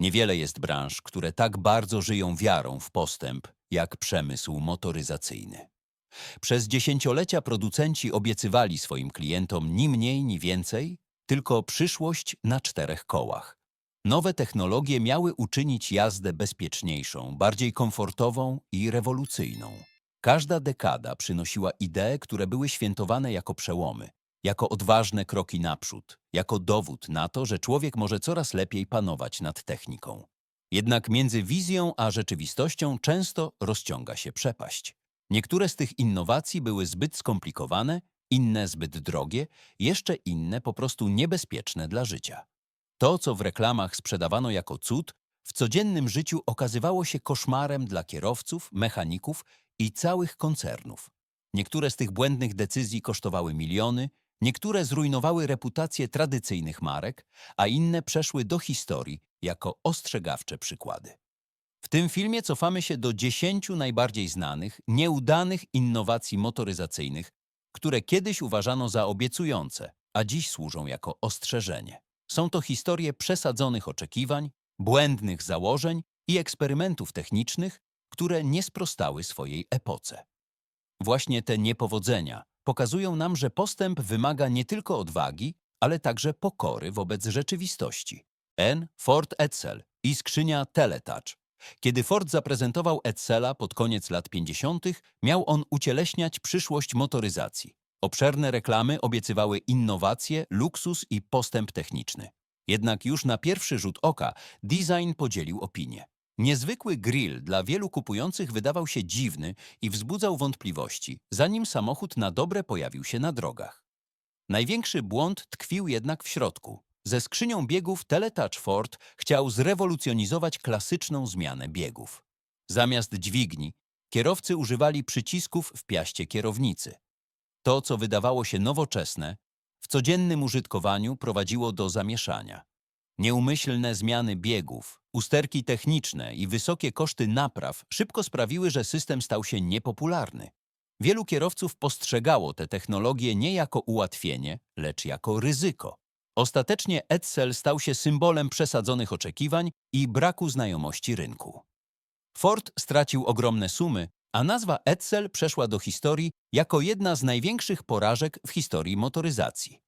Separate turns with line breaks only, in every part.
Niewiele jest branż, które tak bardzo żyją wiarą w postęp, jak przemysł motoryzacyjny. Przez dziesięciolecia producenci obiecywali swoim klientom ni mniej, ni więcej, tylko przyszłość na czterech kołach. Nowe technologie miały uczynić jazdę bezpieczniejszą, bardziej komfortową i rewolucyjną. Każda dekada przynosiła idee, które były świętowane jako przełomy, jako odważne kroki naprzód, jako dowód na to, że człowiek może coraz lepiej panować nad techniką. Jednak między wizją a rzeczywistością często rozciąga się przepaść. Niektóre z tych innowacji były zbyt skomplikowane, inne zbyt drogie, jeszcze inne po prostu niebezpieczne dla życia. To, co w reklamach sprzedawano jako cud, w codziennym życiu okazywało się koszmarem dla kierowców, mechaników i całych koncernów. Niektóre z tych błędnych decyzji kosztowały miliony, niektóre zrujnowały reputację tradycyjnych marek, a inne przeszły do historii jako ostrzegawcze przykłady. W tym filmie cofamy się do dziesięciu najbardziej znanych, nieudanych innowacji motoryzacyjnych, które kiedyś uważano za obiecujące, a dziś służą jako ostrzeżenie. Są to historie przesadzonych oczekiwań, błędnych założeń i eksperymentów technicznych, które nie sprostały swojej epoce. Właśnie te niepowodzenia pokazują nam, że postęp wymaga nie tylko odwagi, ale także pokory wobec rzeczywistości. N. Ford Edsel i skrzynia Teletouch. Kiedy Ford zaprezentował Edsela pod koniec lat 50., miał on ucieleśniać przyszłość motoryzacji. Obszerne reklamy obiecywały innowacje, luksus i postęp techniczny. Jednak już na pierwszy rzut oka design podzielił opinię. Niezwykły grill dla wielu kupujących wydawał się dziwny i wzbudzał wątpliwości, zanim samochód na dobre pojawił się na drogach. Największy błąd tkwił jednak w środku. Ze skrzynią biegów Teletouch Ford chciał zrewolucjonizować klasyczną zmianę biegów. Zamiast dźwigni, kierowcy używali przycisków w piaście kierownicy. To, co wydawało się nowoczesne, w codziennym użytkowaniu prowadziło do zamieszania. Nieumyślne zmiany biegów, usterki techniczne i wysokie koszty napraw szybko sprawiły, że system stał się niepopularny. Wielu kierowców postrzegało te technologie nie jako ułatwienie, lecz jako ryzyko. Ostatecznie Edsel stał się symbolem przesadzonych oczekiwań i braku znajomości rynku. Ford stracił ogromne sumy, a nazwa Edsel przeszła do historii jako jedna z największych porażek w historii motoryzacji.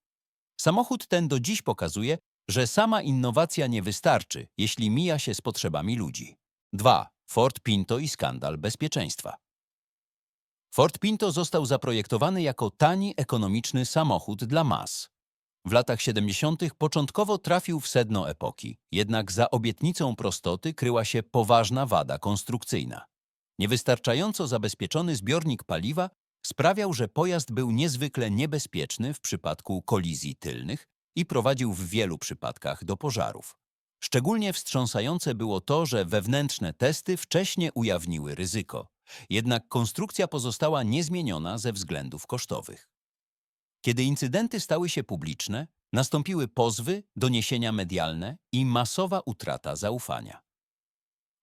Samochód ten do dziś pokazuje, że sama innowacja nie wystarczy, jeśli mija się z potrzebami ludzi. 2. Ford Pinto i skandal bezpieczeństwa. Ford Pinto został zaprojektowany jako tani, ekonomiczny samochód dla mas. W latach 70. początkowo trafił w sedno epoki, jednak za obietnicą prostoty kryła się poważna wada konstrukcyjna. Niewystarczająco zabezpieczony zbiornik paliwa sprawiał, że pojazd był niezwykle niebezpieczny w przypadku kolizji tylnych i prowadził w wielu przypadkach do pożarów. Szczególnie wstrząsające było to, że wewnętrzne testy wcześnie ujawniły ryzyko, jednak konstrukcja pozostała niezmieniona ze względów kosztowych. Kiedy incydenty stały się publiczne, nastąpiły pozwy, doniesienia medialne i masowa utrata zaufania.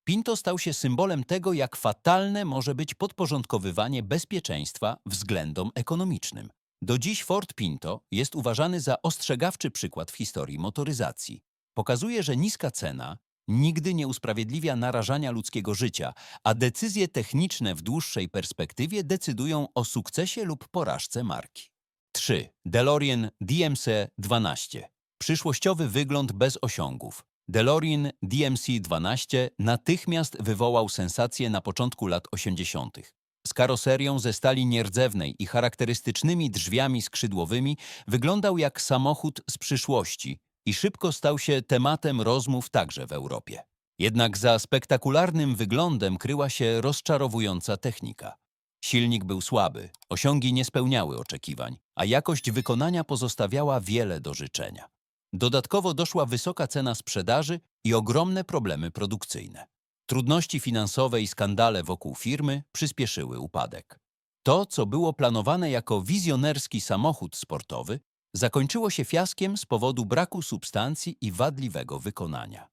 Pinto stał się symbolem tego, jak fatalne może być podporządkowywanie bezpieczeństwa względom ekonomicznym. Do dziś Ford Pinto jest uważany za ostrzegawczy przykład w historii motoryzacji. Pokazuje, że niska cena nigdy nie usprawiedliwia narażania ludzkiego życia, a decyzje techniczne w dłuższej perspektywie decydują o sukcesie lub porażce marki. 3. DeLorean DMC-12. Przyszłościowy wygląd bez osiągów. DeLorean DMC-12 natychmiast wywołał sensację na początku lat 80. Z karoserią ze stali nierdzewnej i charakterystycznymi drzwiami skrzydłowymi wyglądał jak samochód z przyszłości i szybko stał się tematem rozmów także w Europie. Jednak za spektakularnym wyglądem kryła się rozczarowująca technika. Silnik był słaby, osiągi nie spełniały oczekiwań, a jakość wykonania pozostawiała wiele do życzenia. Dodatkowo doszła wysoka cena sprzedaży i ogromne problemy produkcyjne. Trudności finansowe i skandale wokół firmy przyspieszyły upadek. To, co było planowane jako wizjonerski samochód sportowy, zakończyło się fiaskiem z powodu braku substancji i wadliwego wykonania.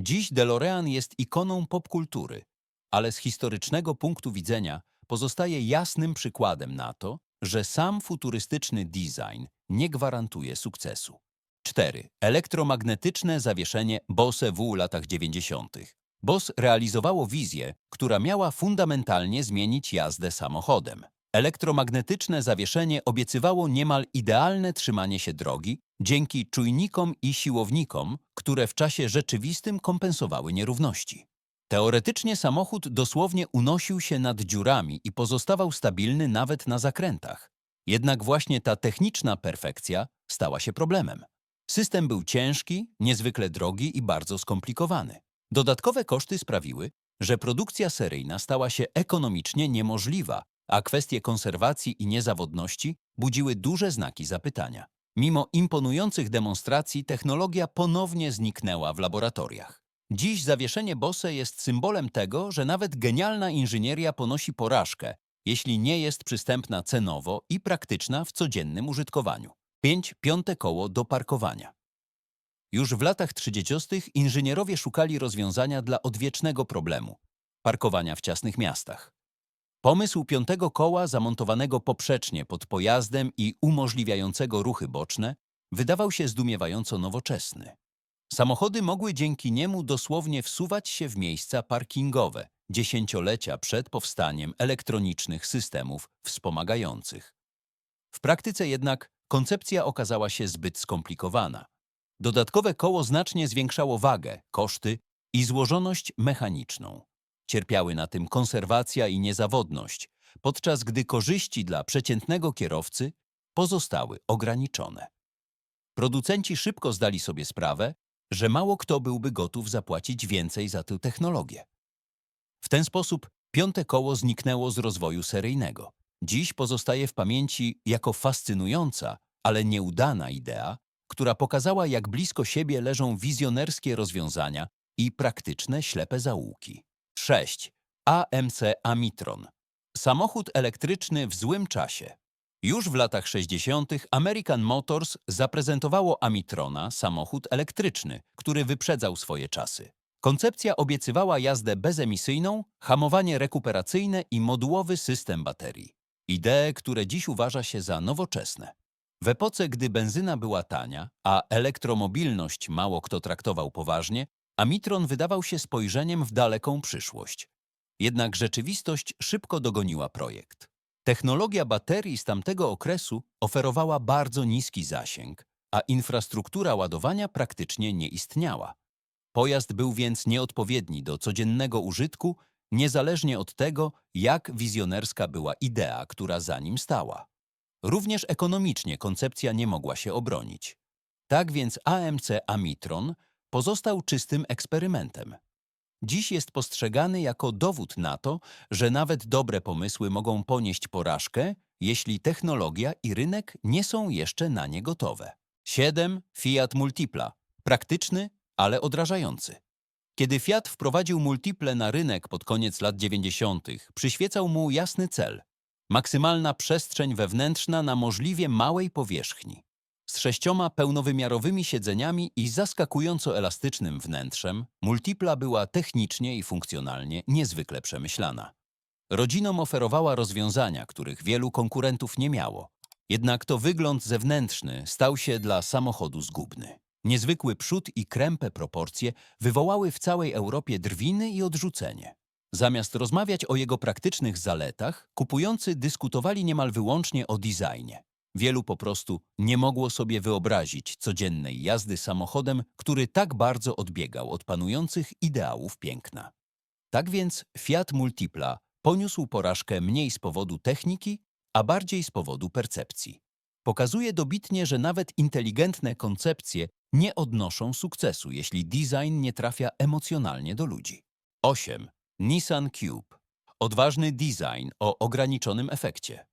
Dziś DeLorean jest ikoną popkultury, ale z historycznego punktu widzenia pozostaje jasnym przykładem na to, że sam futurystyczny design nie gwarantuje sukcesu. 4. Elektromagnetyczne zawieszenie Bose w latach 90. BOS realizowało wizję, która miała fundamentalnie zmienić jazdę samochodem. Elektromagnetyczne zawieszenie obiecywało niemal idealne trzymanie się drogi dzięki czujnikom i siłownikom, które w czasie rzeczywistym kompensowały nierówności. Teoretycznie samochód dosłownie unosił się nad dziurami i pozostawał stabilny nawet na zakrętach. Jednak właśnie ta techniczna perfekcja stała się problemem. System był ciężki, niezwykle drogi i bardzo skomplikowany. Dodatkowe koszty sprawiły, że produkcja seryjna stała się ekonomicznie niemożliwa, a kwestie konserwacji i niezawodności budziły duże znaki zapytania. Mimo imponujących demonstracji technologia ponownie zniknęła w laboratoriach. Dziś zawieszenie Bose jest symbolem tego, że nawet genialna inżynieria ponosi porażkę, jeśli nie jest przystępna cenowo i praktyczna w codziennym użytkowaniu. 5. Piąte koło do parkowania. Już w latach 30. inżynierowie szukali rozwiązania dla odwiecznego problemu parkowania w ciasnych miastach. Pomysł piątego koła zamontowanego poprzecznie pod pojazdem i umożliwiającego ruchy boczne wydawał się zdumiewająco nowoczesny. Samochody mogły dzięki niemu dosłownie wsuwać się w miejsca parkingowe dziesięciolecia przed powstaniem elektronicznych systemów wspomagających. W praktyce jednak koncepcja okazała się zbyt skomplikowana. Dodatkowe koło znacznie zwiększało wagę, koszty i złożoność mechaniczną. Cierpiały na tym konserwacja i niezawodność, podczas gdy korzyści dla przeciętnego kierowcy pozostały ograniczone. Producenci szybko zdali sobie sprawę, że mało kto byłby gotów zapłacić więcej za tę technologię. W ten sposób piąte koło zniknęło z rozwoju seryjnego. Dziś pozostaje w pamięci jako fascynująca, ale nieudana idea, która pokazała, jak blisko siebie leżą wizjonerskie rozwiązania i praktyczne ślepe zaułki. 6. AMC Amitron. Samochód elektryczny w złym czasie. Już w latach 60. American Motors zaprezentowało Amitrona, samochód elektryczny, który wyprzedzał swoje czasy. Koncepcja obiecywała jazdę bezemisyjną, hamowanie rekuperacyjne i modułowy system baterii. Idee, które dziś uważa się za nowoczesne. W epoce, gdy benzyna była tania, a elektromobilność mało kto traktował poważnie, Amitron wydawał się spojrzeniem w daleką przyszłość. Jednak rzeczywistość szybko dogoniła projekt. Technologia baterii z tamtego okresu oferowała bardzo niski zasięg, a infrastruktura ładowania praktycznie nie istniała. Pojazd był więc nieodpowiedni do codziennego użytku, niezależnie od tego, jak wizjonerska była idea, która za nim stała. Również ekonomicznie koncepcja nie mogła się obronić. Tak więc AMC Amitron pozostał czystym eksperymentem. Dziś jest postrzegany jako dowód na to, że nawet dobre pomysły mogą ponieść porażkę, jeśli technologia i rynek nie są jeszcze na nie gotowe. 7. Fiat Multipla. Praktyczny, ale odrażający. Kiedy Fiat wprowadził multiple na rynek pod koniec lat 90., przyświecał mu jasny cel – maksymalna przestrzeń wewnętrzna na możliwie małej powierzchni. Z sześcioma pełnowymiarowymi siedzeniami i zaskakująco elastycznym wnętrzem, multipla była technicznie i funkcjonalnie niezwykle przemyślana. Rodzinom oferowała rozwiązania, których wielu konkurentów nie miało. Jednak to wygląd zewnętrzny stał się dla samochodu zgubny. Niezwykły przód i krępe proporcje wywołały w całej Europie drwiny i odrzucenie. Zamiast rozmawiać o jego praktycznych zaletach, kupujący dyskutowali niemal wyłącznie o designie. Wielu po prostu nie mogło sobie wyobrazić codziennej jazdy samochodem, który tak bardzo odbiegał od panujących ideałów piękna. Tak więc Fiat Multipla poniósł porażkę mniej z powodu techniki, a bardziej z powodu percepcji. Pokazuje dobitnie, że nawet inteligentne koncepcje nie odnoszą sukcesu, jeśli design nie trafia emocjonalnie do ludzi. 8. Nissan Cube. Odważny design o ograniczonym efekcie.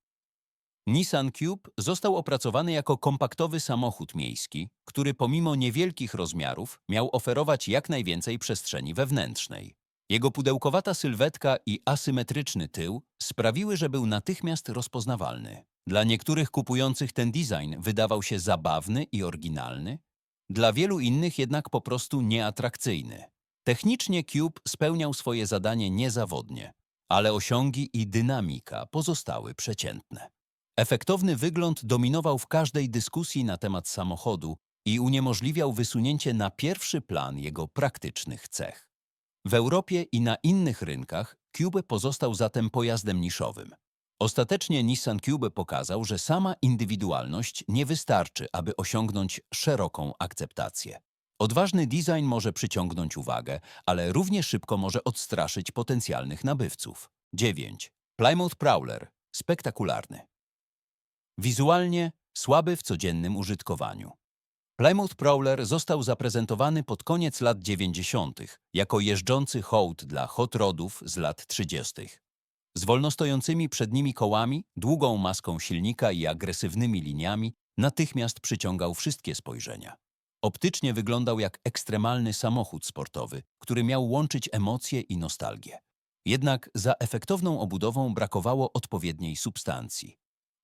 Nissan Cube został opracowany jako kompaktowy samochód miejski, który pomimo niewielkich rozmiarów miał oferować jak najwięcej przestrzeni wewnętrznej. Jego pudełkowata sylwetka i asymetryczny tył sprawiły, że był natychmiast rozpoznawalny. Dla niektórych kupujących ten design wydawał się zabawny i oryginalny, dla wielu innych jednak po prostu nieatrakcyjny. Technicznie Cube spełniał swoje zadanie niezawodnie, ale osiągi i dynamika pozostały przeciętne. Efektowny wygląd dominował w każdej dyskusji na temat samochodu i uniemożliwiał wysunięcie na pierwszy plan jego praktycznych cech. W Europie i na innych rynkach Cube pozostał zatem pojazdem niszowym. Ostatecznie Nissan Cube pokazał, że sama indywidualność nie wystarczy, aby osiągnąć szeroką akceptację. Odważny design może przyciągnąć uwagę, ale równie szybko może odstraszyć potencjalnych nabywców. 9. Plymouth Prowler. Spektakularny. Wizualnie słaby w codziennym użytkowaniu. Plymouth Prowler został zaprezentowany pod koniec lat 90. jako jeżdżący hołd dla hot rodów z lat 30. Z wolnostojącymi przednimi kołami, długą maską silnika i agresywnymi liniami natychmiast przyciągał wszystkie spojrzenia. Optycznie wyglądał jak ekstremalny samochód sportowy, który miał łączyć emocje i nostalgię. Jednak za efektowną obudową brakowało odpowiedniej substancji.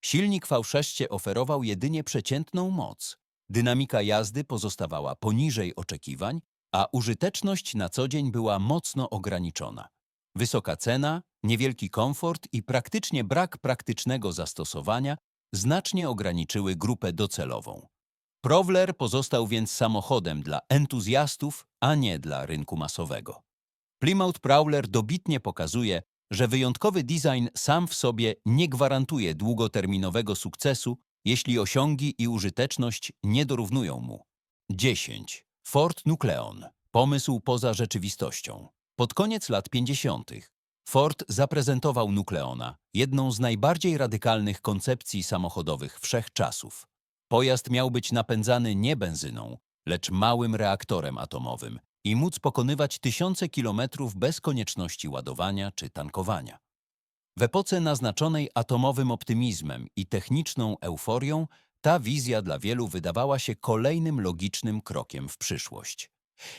Silnik V6 oferował jedynie przeciętną moc. Dynamika jazdy pozostawała poniżej oczekiwań, a użyteczność na co dzień była mocno ograniczona. Wysoka cena, niewielki komfort i praktycznie brak praktycznego zastosowania znacznie ograniczyły grupę docelową. Prowler pozostał więc samochodem dla entuzjastów, a nie dla rynku masowego. Plymouth Prowler dobitnie pokazuje, że wyjątkowy design sam w sobie nie gwarantuje długoterminowego sukcesu, jeśli osiągi i użyteczność nie dorównują mu. 10. Ford Nucleon. Pomysł poza rzeczywistością. Pod koniec lat 50. Ford zaprezentował Nucleona, jedną z najbardziej radykalnych koncepcji samochodowych wszechczasów. Pojazd miał być napędzany nie benzyną, lecz małym reaktorem atomowym i móc pokonywać tysiące kilometrów bez konieczności ładowania czy tankowania. W epoce naznaczonej atomowym optymizmem i techniczną euforią, ta wizja dla wielu wydawała się kolejnym logicznym krokiem w przyszłość.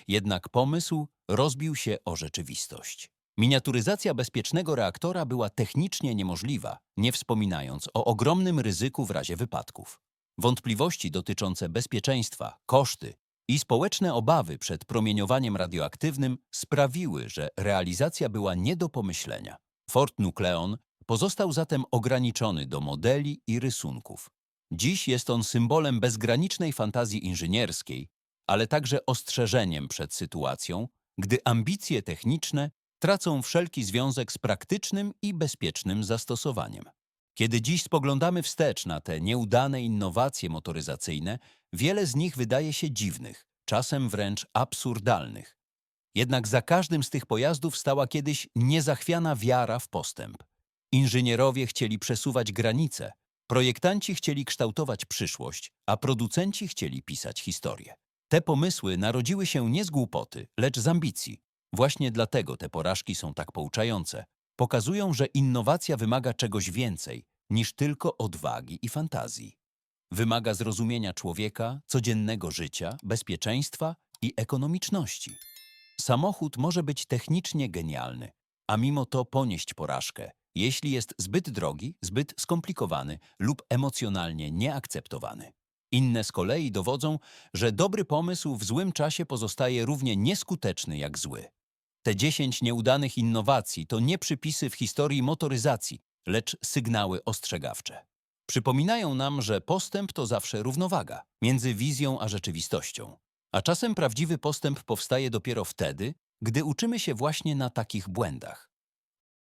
Jednak pomysł rozbił się o rzeczywistość. Miniaturyzacja bezpiecznego reaktora była technicznie niemożliwa, nie wspominając o ogromnym ryzyku w razie wypadków. Wątpliwości dotyczące bezpieczeństwa, koszty i społeczne obawy przed promieniowaniem radioaktywnym sprawiły, że realizacja była nie do pomyślenia. Ford Nucleon pozostał zatem ograniczony do modeli i rysunków. Dziś jest on symbolem bezgranicznej fantazji inżynierskiej, ale także ostrzeżeniem przed sytuacją, gdy ambicje techniczne tracą wszelki związek z praktycznym i bezpiecznym zastosowaniem. Kiedy dziś spoglądamy wstecz na te nieudane innowacje motoryzacyjne, wiele z nich wydaje się dziwnych, czasem wręcz absurdalnych. Jednak za każdym z tych pojazdów stała kiedyś niezachwiana wiara w postęp. Inżynierowie chcieli przesuwać granice, projektanci chcieli kształtować przyszłość, a producenci chcieli pisać historię. Te pomysły narodziły się nie z głupoty, lecz z ambicji. Właśnie dlatego te porażki są tak pouczające. Pokazują, że innowacja wymaga czegoś więcej niż tylko odwagi i fantazji. Wymaga zrozumienia człowieka, codziennego życia, bezpieczeństwa i ekonomiczności. Samochód może być technicznie genialny, a mimo to ponieść porażkę, jeśli jest zbyt drogi, zbyt skomplikowany lub emocjonalnie nieakceptowany. Inne z kolei dowodzą, że dobry pomysł w złym czasie pozostaje równie nieskuteczny jak zły. Te 10 nieudanych innowacji to nie przypisy w historii motoryzacji, lecz sygnały ostrzegawcze. Przypominają nam, że postęp to zawsze równowaga między wizją a rzeczywistością. A czasem prawdziwy postęp powstaje dopiero wtedy, gdy uczymy się właśnie na takich błędach.